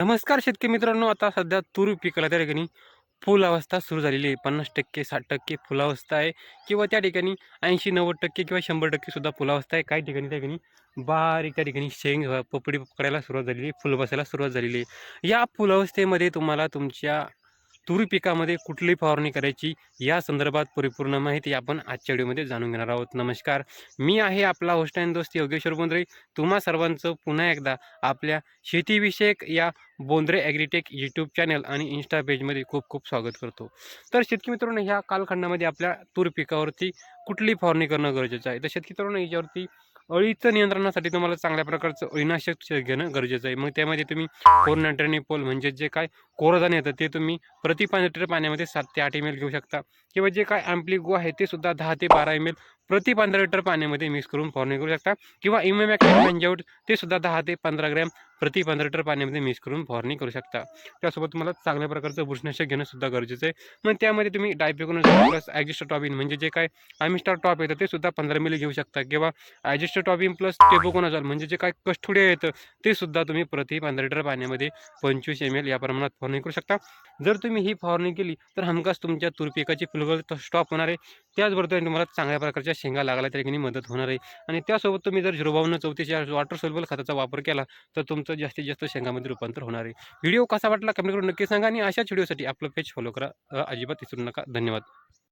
नमस्कार शेतकरी मित्रांनो आता सध्या तूर पिकाला त्या ठिकाणी फुल अवस्था सुरू झालेली आहे. पन्नास टक्के साठ टक्के फुलावस्था आहे. किंवा त्या ठिकाणी ऐंशी नव्वद टक्के किंवा शंभर टक्के सुद्धा फुलावस्था आहे. काही ठिकाणी त्या ठिकाणी बारीक त्या ठिकाणी शेंग पपडी पकडायला सुरुवात झालेली आहे. फुल बसायला सुरुवात झालेली आहे. या फुलावस्थेमध्ये तुम्हाला तुमच्या तूर पिकामध्ये कुठली फवारणी करायची या संदर्भात परिपूर्ण माहिती आपण आजच्या व्हिडिओमध्ये जाणून घेणार आहोत. नमस्कार. मी आहे आपला होस्ट अँड दोस्त योगेश्वर बोंद्रे. तुम्हा सर्वांचं पुन्हा एकदा आपल्या शेतीविषयक या बोंद्रे ॲग्रीटेक यूट्यूब चॅनल आणि इन्स्टा पेजमध्ये खूप खूप स्वागत करतो. तर शेतकरी मित्रांनो ह्या कालखंडामध्ये आपल्या तूर पिकावरती कुठली फवारणी करणं गरजेचं आहे? तर शेतकरी मित्रांनो याच्यावरती अळीचं नियंत्रणासाठी तुम्हाला चांगल्या प्रकारचं अळीनाशक घेणं गरजेचं आहे. मग त्यामध्ये तुम्ही कोरनाट्रेनिपोल म्हणजे जे काय कोरदान येतं ते तुम्ही प्रति पाच लिटर पाण्यामध्ये सात ते आठ एम एल घेऊ शकता. किंवा जे काय ॲम्प्लिगो आहे ते सुद्धा दहा ते बारा एम एल प्रति पंधरा लिटर पाण्यामध्ये मिक्स करून फवारणी करू शकता. किंवा इमेमॅक्स म्हणजे पंजावट ते सुद्धा दहा ते पंधरा ग्रॅम प्रति पंधरा लिटर पाण्यामध्ये मिक्स करून फवारणी करू शकता. त्यासोबत तुम्हाला चांगल्या प्रकारचं बुरशीनाशक घेणं सुद्धा गरजेचं आहे. मग त्यामध्ये तुम्ही डायपिकोन प्लस ॲजिस्टोटॉबिन म्हणजे जे काय आमिस्टार टॉप येतं ते सुद्धा पंधरा मिली घेऊ शकता किंवा ॲजिस्टोटॉबिन प्लस टेबोकोनाझॉल म्हणजे जे काय कष्टुडे येतं ते सुद्धा तुम्ही प्रति पंधरा लिटर पाण्यामध्ये पंचवीस एम एल या प्रमाणात फवारणी करू शकता. जर तुम्ही ही फवारणी केली तर हमखास तुमच्या तुरपिकाची फुलगळ स्टॉप होणार आहे. त्याचबरोबर तुम्हाला चांगल्या प्रकारच्या शेंगा लागायला तरी मदत होणार आहे. आणि त्यासोबत तुम्ही जर झिरो बावन्न वॉटर सोल्युबल खताचा वापर केला तर तुमचं जास्तीत जास्त शेंगामध्ये रूपांतर होणार आहे. व्हिडिओ कसा वाटला कमेंट करून नक्की सांगा आणि अशाच व्हिडिओसाठी आपलं पेज फॉलो करा. अजिबात विसरू नका. धन्यवाद.